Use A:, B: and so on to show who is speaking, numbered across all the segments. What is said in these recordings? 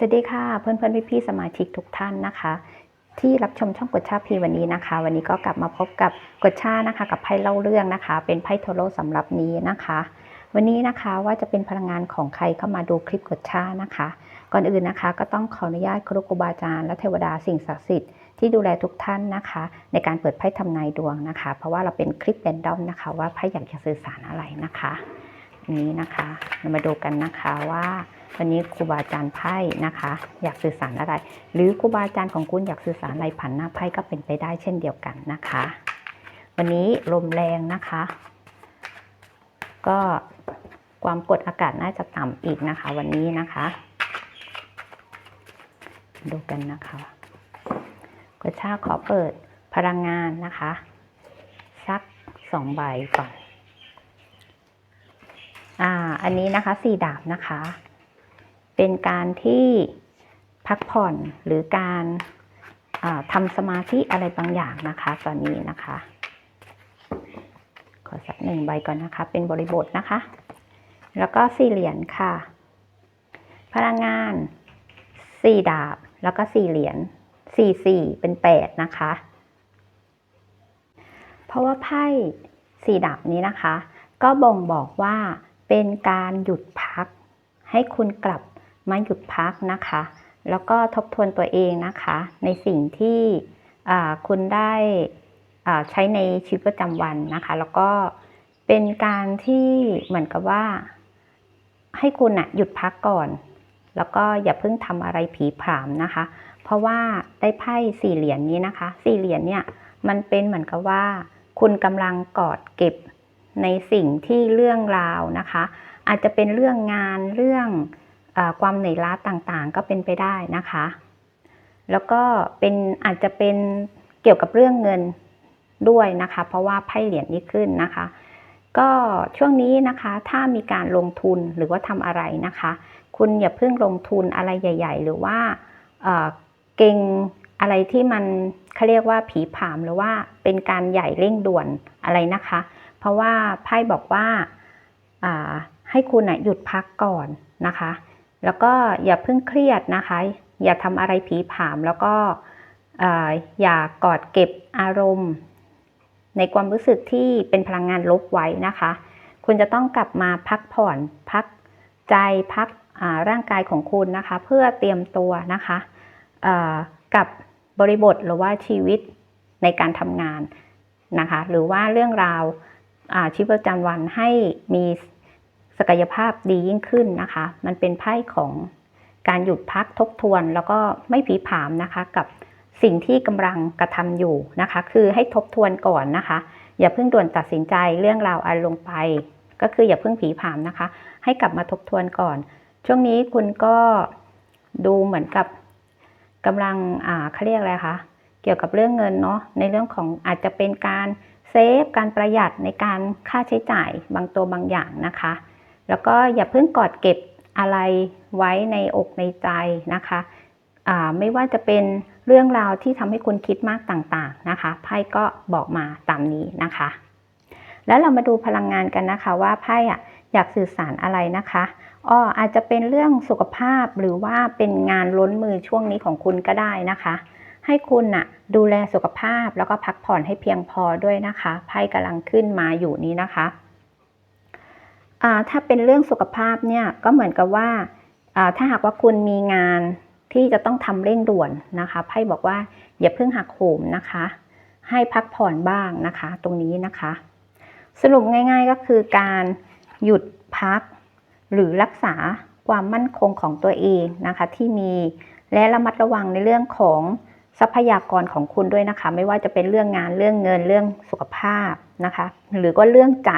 A: สวัสดีค่ะเพื่อนเพื่อนพี่พี่ๆสมาชิกทุกท่านนะคะ ที่รับชมช่องกดชาพีวันนี้นะคะ วันนี้ก็กลับมาพบกับกดชานะคะ กับไพ่เล่าเรื่องนะคะ เป็นไพ่โทโรสำหรับนี้นะคะ วันนี้นะคะว่าจะเป็นพลังงานของใครเข้ามาดูคลิปกดชานะคะ ก่อนอื่นนะคะ ก็ต้องขออนุญาตครูครูบาอาจารย์และเทวดาสิ่งศักดิ์สิทธิ์ที่ดูแลทุกท่านนะคะ ในการเปิดไพ่ทำนายดวงนะคะ เพราะว่าเราเป็นคลิปแรนดอมนะคะว่าไพ่อยากจะสื่อสารอะไรนะคะนนี้นะคะเรามาดูกันนะคะว่า วันนี้ครูบาอาจารย์ไพ่นะคะ อยากสื่อสารอะไร หรือครูบาอาจารย์ของคุณอยากสื่อสารอะไรผ่านหน้าไพ่ก็เป็นไปได้เช่นเดียวกันนะคะ วันนี้ลมแรงนะคะ ก็ความกดอากาศน่าจะต่ำอีกนะคะ วันนี้นะคะ ดูกันนะคะกระชาขอเปิดพลังงานนะคะ สักสองใบก่อนอ่า อันนี้นะคะสี่ดาบนะคะ เป็นการที่พักผ่อนหรือการอ่าทำสมาธิอะไรบางอย่างนะคะ ตอนนี้นะคะ ขอสักหนึ่งใบก่อนนะคะ เป็นบริบทนะคะ แล้วก็สี่เหรียญค่ะ พลังงานสี่ดาบแล้วก็สี่เหรียญสี่สี่เป็นแปดนะคะ เพราะว่าไพ่สี่ดาบนี้นะคะ ก็บ่งบอกว่าเป็นการหยุดพัก ให้คุณกลับ มาหยุดพักนะคะ แล้วก็ทบทวนตัวเองนะคะ ในสิ่งที่คุณได้ใช้ในชีวิตประจำวันนะคะ แล้วก็เป็นการที่เหมือนกับว่า ให้คุณนะหยุดพักก่อน แล้วก็อย่าเพิ่งทำอะไรผีผามนะคะ เพราะว่าได้ไพ่สี่เหรียญนี้นะคะ สี่เหรียญเนี่ยมันเป็นเหมือนกับว่า คุณกำลังกอดเก็บในสิ่งที่เรื่องราวนะคะ อาจจะเป็นเรื่องงานเรื่อง ความเหนื่อยล้าต่างๆ ก็เป็นไปได้นะคะ แล้วก็เป็นอาจจะเป็นเกี่ยวกับเรื่องเงินด้วยนะคะ เพราะว่าไพ่เหรียญนี้ขึ้นนะคะ ก็ช่วงนี้นะคะถ้ามีการลงทุนหรือว่าทำอะไรนะคะ คุณอย่าเพิ่งลงทุนอะไรใหญ่ ๆ หรือว่าเก่งอะไรที่มันเขาเรียกว่าผีผามหรือว่าเป็นการใหญ่เร่งด่วนอะไรนะคะ เพราะว่าไพ่บอกว่าอ่าให้คุณนะหยุดพักก่อนนะคะ แล้วก็อย่าเพิ่งเครียดนะคะ อย่าทำอะไรผีผามแล้วก็อย่ากอดเก็บอารมณ์ ในความรู้สึกที่เป็นพลังงานลบไว้นะคะ คุณจะต้องกลับมาพักผ่อนพักใจพักร่างกายของคุณนะคะ เพื่อเตรียมตัวนะคะกับบริบทหรือว่าชีวิตในการทำงานนะคะ หรือว่าเรื่องราวชีวิตประจำวันให้มี ศักยภาพดียิ่งขึ้นนะคะ มันเป็นไพ่ของการหยุดพักทบทวน แล้วก็ไม่ผีผามนะคะกับสิ่งที่กำลังกระทำอยู่นะคะ คือให้ทบทวนก่อนนะคะ อย่าเพิ่งด่วนตัดสินใจเรื่องราวอะไรลงไป ก็คืออย่าเพิ่งผีผามนะคะ ให้กลับมาทบทวนก่อน ช่วงนี้คุณก็ดูเหมือนกับกำลังอ่าเขาเรียกอะไรคะเกี่ยวกับเรื่องเงินเนาะในเรื่องของอาจจะเป็นการเซฟการประหยัดในการค่าใช้จ่ายบางตัวบางอย่างนะคะ แล้วก็อย่าเพิ่งกอดเก็บอะไรไว้ในอกในใจนะคะไม่ว่าจะเป็นเรื่องราวที่ทำให้คุณคิดมากต่างๆนะคะไพ่ก็บอกมาตามนี้นะคะ แล้วเรามาดูพลังงานกันนะคะว่าไพ่อะอยากสื่อสารอะไรนะคะอ้ออาจจะเป็นเรื่องสุขภาพหรือว่าเป็นงานล้นมือช่วงนี้ของคุณก็ได้นะคะ ให้คุณน่ะดูแลสุขภาพแล้วก็พักผ่อนให้เพียงพอด้วยนะคะไพ่กำลังขึ้นมาอยู่นี้นะคะ ถ้าเป็นเรื่องสุขภาพเนี่ยก็เหมือนกับว่าถ้าหากว่าคุณมีงานที่จะต้องทำเร่งด่วนนะคะไพ่บอกว่าอย่าเพิ่งหักโหมนะคะ ให้พักผ่อนบ้างนะคะ ตรงนี้นะคะ สรุปง่าย ๆก็คือการหยุดพัก หรือรักษาความมั่นคงของตัวเองนะคะ ที่มีและระมัดระวังในเรื่องของทรัพยากรของคุณด้วยนะคะ ไม่ว่าจะเป็นเรื่องงานเรื่องเงินเรื่องสุขภาพนะคะ หรือก็เรื่องใจ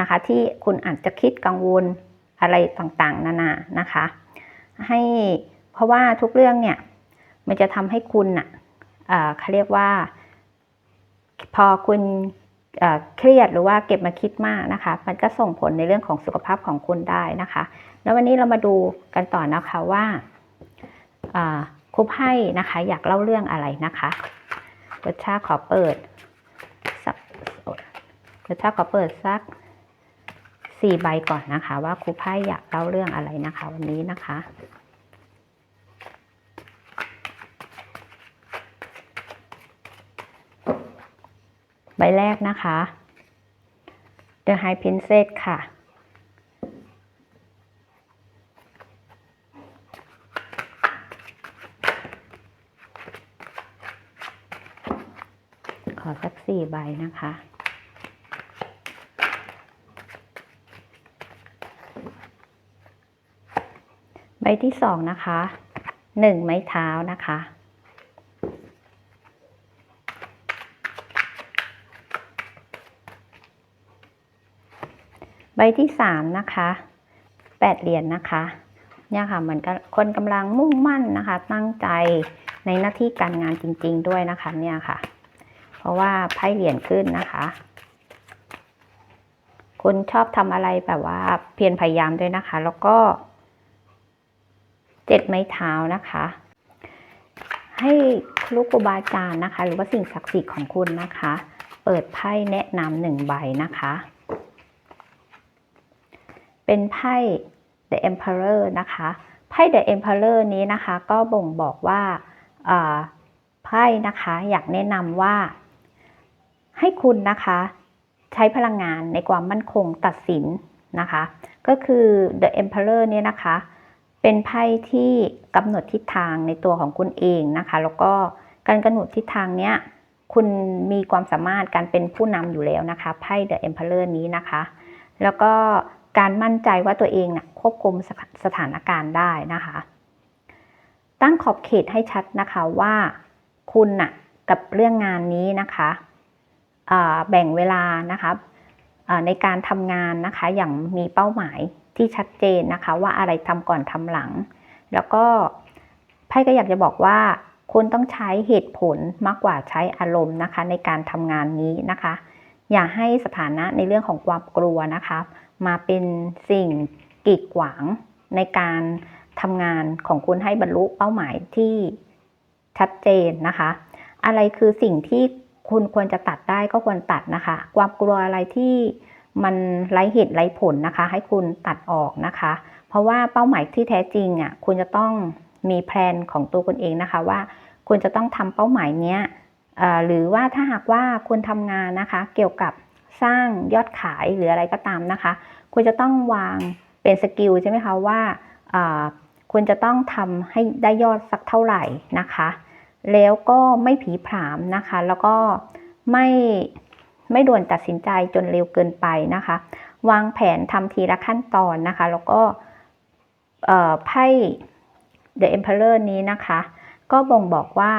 A: นะคะ ที่คุณอาจจะคิดกังวลอะไรต่างๆ นานานะคะ ให้เพราะว่าทุกเรื่องเนี่ยมันจะทำให้คุณน่ะเขาเรียกว่า พอคุณเครียดหรือว่าเก็บมาคิดมากนะคะ มันก็ส่งผลในเรื่องของสุขภาพของคุณได้นะคะ แล้ววันนี้เรามาดูกันต่อนะคะว่าอ่าครูไพ่นะคะ อยากเล่าเรื่องอะไรนะคะรสชาขอเปิดสักรสชาขอเปิดสัก สี่ใบก่อนนะคะ ว่าครูไพ่อยากเล่าเรื่องอะไรนะคะ วันนี้นะคะใบแรกนะคะ The High Princess ค่ะ ขอสักสี่ใบนะคะ บที่สองนะคะหนึ่งไม้เท้านะคะ ใบที่สามนะคะแปดเหรียญนนะคะ เนี่ยค่ะเหมือนกับคนกำลังมุ่งมั่นนะคะ ตั้งใจในหน้าที่การงานจริง ๆ ด้วยนะคะเนี่ยค่ะ เพราะว่าไพ่เหรียญขึ้นนะคะ คุณชอบทำอะไรแบบว่าเพียรพยายามด้วยนะคะ แล้วก็ เจ็ดไม้เท้านะคะ ให้ครูครูบาอาจารย์นะคะ หรือว่าสิ่งศักดิ์สิทธิ์ของคุณนะคะ เปิดไพ่แนะนำหนึ่งใบนะคะ เป็นไพ่ The Emperor นะคะไพ่ The Emperor นี้นะคะ ก็บ่งบอกว่าอ่าไพ่นะคะอยากแนะนำว่า ให้คุณนะคะ ใช้พลังงานในความมั่นคงตัดสินนะคะ ก็คือ The Emperor เนี่ยนะคะ เป็นไพ่ที่กำหนดทิศทางในตัวของคุณเองนะคะ แล้วก็การกำหนดทิศทางเนี้ยคุณมีความสามารถการเป็นผู้นำอยู่แล้วนะคะไพ่ The Emperor นี้นะคะ แล้วก็การมั่นใจว่าตัวเองนะควบคุมสถสถานการณ์ได้นะคะ ตั้งขอบเขตให้ชัดนะคะว่าคุณน่ะกับเรื่องงานนี้นะคะแบ่งเวลานะคะในการทำงานนะคะอย่างมีเป้าหมาย ที่ชัดเจนนะคะ ว่าอะไรทำก่อนทำหลัง แล้วก็ไพ่ก็อยากจะบอกว่าคุณต้องใช้เหตุผลมากกว่าใช้อารมณ์นะคะ ในการทำงานนี้นะคะ อย่าให้สถานะในเรื่องของความกลัวนะคะ มาเป็นสิ่งกีดขวางในการทำงานของคุณให้บรรลุเป้าหมายที่ชัดเจนนะคะ อะไรคือสิ่งที่คุณควรจะตัดได้ก็ควรตัดนะคะ ความกลัวอะไรที่ มันไร้เหตุไร้ผลนะคะ ให้คุณตัดออกนะคะ เพราะว่าเป้าหมายที่แท้จริงอะคุณจะต้องมีแพลนของตัวคุณเองนะคะว่าคุณจะต้องทำเป้าหมายเนี้ยหรือว่าถ้าหากว่าคุณทำงานนะคะ เกี่ยวกับสร้างยอดขายหรืออะไรก็ตามนะคะ คุณจะต้องวางเป็นสกิลใช่ไหมคะว่าคุณจะต้องทำให้ได้ยอดสักเท่าไหร่นะคะ แล้วก็ไม่ผีผามนะคะ แล้วก็ไม่ ไม่ด่วนตัดสินใจจนเร็วเกินไปนะคะ วางแผนทำทีละขั้นตอนนะคะ แล้วก็เอ่อไพ่ The Emperor นี้นะคะ ก็บ่งบอกว่า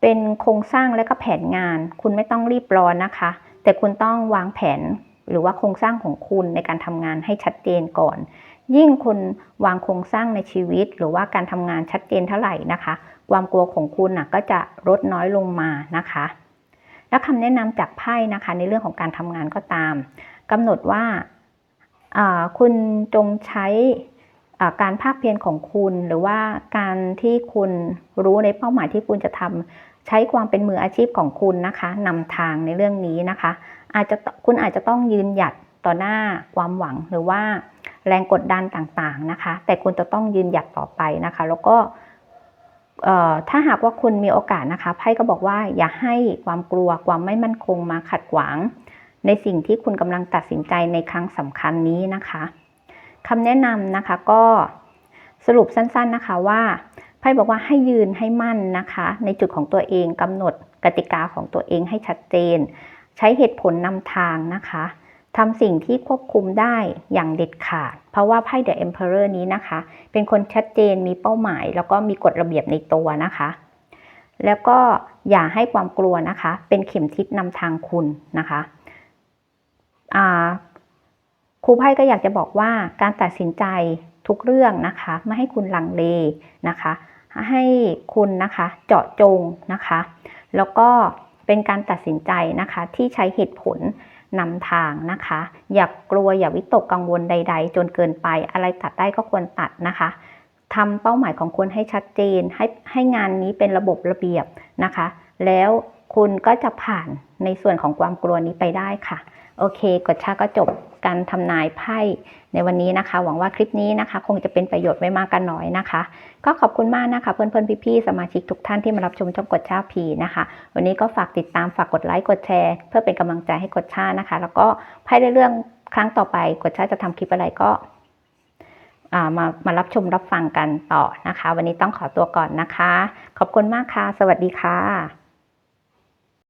A: เป็นโครงสร้างและก็แผนงาน คุณไม่ต้องรีบร้อนนะคะ แต่คุณต้องวางแผนหรือว่าโครงสร้างของคุณในการทำงานให้ชัดเจนก่อน ยิ่งคุณวางโครงสร้างในชีวิต หรือว่าการทำงานชัดเจนเท่าไหร่นะคะ ความกลัวของคุณนะก็จะลดน้อยลงมานะคะ แล้วคำแนะนำจากไพ่นะคะในเรื่องของการทำงานก็ตามกำหนดว่าคุณจงใช้การภาคเพียรของคุณ หรือว่าการที่คุณรู้ในเป้าหมายที่คุณจะทำใช้ความเป็นมืออาชีพของคุณนะคะนำทางในเรื่องนี้นะคะ อาจจะคุณอาจจะต้องยืนหยัดต่อหน้าความหวังหรือว่าแรงกดดันต่างๆนะคะ แต่คุณจะต้องยืนหยัดต่อไปนะคะ แล้วก็ ถ้าหากว่าคุณมีโอกาสนะคะไพ่ก็บอกว่าอย่าให้ความกลัวความไม่มั่นคงมาขัดขวาง ในสิ่งที่คุณกำลังตัดสินใจในครั้งสำคัญนี้นะคะคำแนะนำนะคะก็สรุปสั้นๆนะคะว่าไพ่บอกว่าให้ยืนให้มั่นนะคะ ในจุดของตัวเองกำหนดกติกาของตัวเองให้ชัดเจน ใช้เหตุผลนำทางนะคะ ทำสิ่งที่ควบคุมได้อย่างเด็ดขาด เพราะว่าไพ่ The Emperor นี้นะคะ เป็นคนชัดเจนมีเป้าหมาย แล้วก็มีกฎระเบียบในตัวนะคะ แล้วก็อย่าให้ความกลัวนะคะ เป็นเข็มทิศนำทางคุณนะคะครูไพ่ก็อยากจะบอกว่าการตัดสินใจทุกเรื่องนะคะ ไม่ให้คุณลังเลนะคะ ให้คุณนะคะเจาะจงนะคะ แล้วก็เป็นการตัดสินใจนะคะที่ใช้เหตุผล นำทางนะคะ อย่ากกลัวอย่าวิตกกังวลใด ๆ จนเกินไป อะไรตัดได้ก็ควรตัดนะคะทำเป้าหมายของคุณให้ชัดเจน ให้ให้งานนี้เป็นระบบระเบียบนะคะ แล้วคุณก็จะผ่านในส่วนของความกลัวนี้ไปได้ค่ะ โอเค กดชาก็จบ การทำนายไพ่ในวันนี้นะคะ หวังว่าคลิปนี้นะคะ คงจะเป็นประโยชน์ไม่มากกันน้อยนะคะ ก็ขอบคุณมากนะคะ เพื่อนๆพี่ๆสมาชิกทุกท่านที่มารับชมช่องกดชาพีนะคะ วันนี้ก็ฝากติดตามฝากกดไลค์กดแชร์ เพื่อเป็นกำลังใจให้กดชานะคะ แล้วก็ไพ่ในเรื่องครั้งต่อไปกดชาจะทำคลิปอะไรก็อ่ามามารับชมรับฟังกันต่อนะคะ วันนี้ต้องขอตัวก่อนนะคะ ขอบคุณมากค่ะ สวัสดีค่ะ